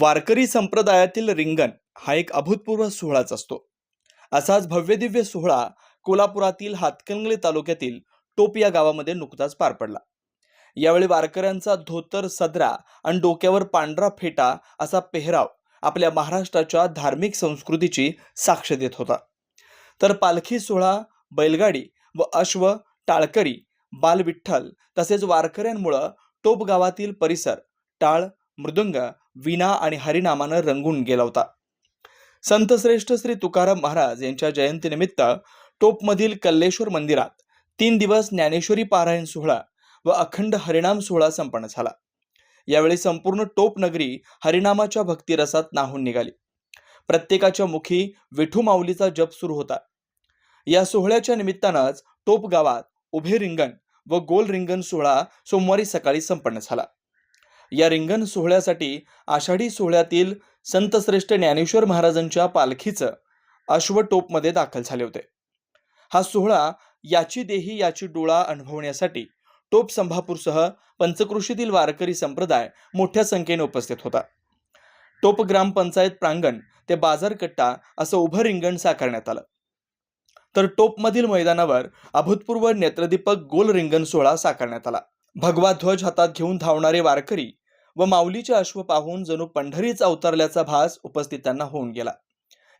वारकरी संप्रदायातील रिंगण हा एक अभूतपूर्व सोहळाच असतो. असाच भव्यदिव्य सोहळा कोल्हापुरातील हातकणंगले तालुक्यातील टोप या गावामध्ये नुकताच पार पडला. यावेळी वारकऱ्यांचा धोतर सदरा आणि डोक्यावर पांढरा फेटा असा पेहराव आपल्या महाराष्ट्राच्या धार्मिक संस्कृतीची साक्ष देत होता. तर पालखी सोहळा बैलगाडी व अश्व टाळकरी बालविठ्ठल तसेच वारकऱ्यांमुळं टोप गावातील परिसर टाळ मृदुंग विना आणि हरिनामानं रंगून गेला होता. संतश्रेष्ठ श्री तुकाराम महाराज यांच्या जयंतीनिमित्त टोपमधील कल्लेश्वर मंदिरात तीन दिवस ज्ञानेश्वरी पारायण सोहळा व अखंड हरिनाम सोहळा संपन्न झाला. यावेळी संपूर्ण टोप नगरी हरिनामाच्या भक्तिरसात नाहून निघाली. प्रत्येकाच्या मुखी विठू माऊलीचा जप सुरू होता. या सोहळ्याच्या निमित्तानंच टोप गावात उभे रिंगण व गोल रिंगण सोहळा सोमवारी सकाळी संपन्न झाला. या रिंगण सोहळ्यासाठी आषाढी सोहळ्यातील संतश्रेष्ठ ज्ञानेश्वर महाराजांच्या पालखीचं अश्वटोपमध्ये दाखल झाले होते. हा सोहळा याची देही याची डोळा अनुभवण्यासाठी टोप संभापूरसह पंचकृषीतील वारकरी संप्रदाय मोठ्या संख्येने उपस्थित होता. टोप ग्रामपंचायत प्रांगण ते बाजारकट्टा असं उभं रिंगण साकारण्यात आलं. तर टोपमधील मैदानावर अभूतपूर्व नेत्रदीपक गोल रिंगण सोहळा साकारण्यात आला. भगवा ध्वज हातात घेऊन धावणारे वारकरी व माऊलीचे अश्व पाहून जणू पंढरीच अवतरल्याचा भास उपस्थितांना होऊन गेला.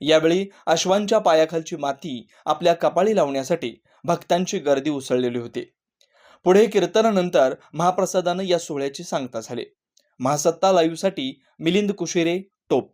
यावेळी अश्वांच्या पायाखालची माती आपल्या कपाळी लावण्यासाठी भक्तांची गर्दी उसळलेली होती. पुढे कीर्तनानंतर महाप्रसादानं या सोहळ्याची सांगता झाली. महासत्ता लाईव्हसाठी मिलिंद कुशेरे टोप.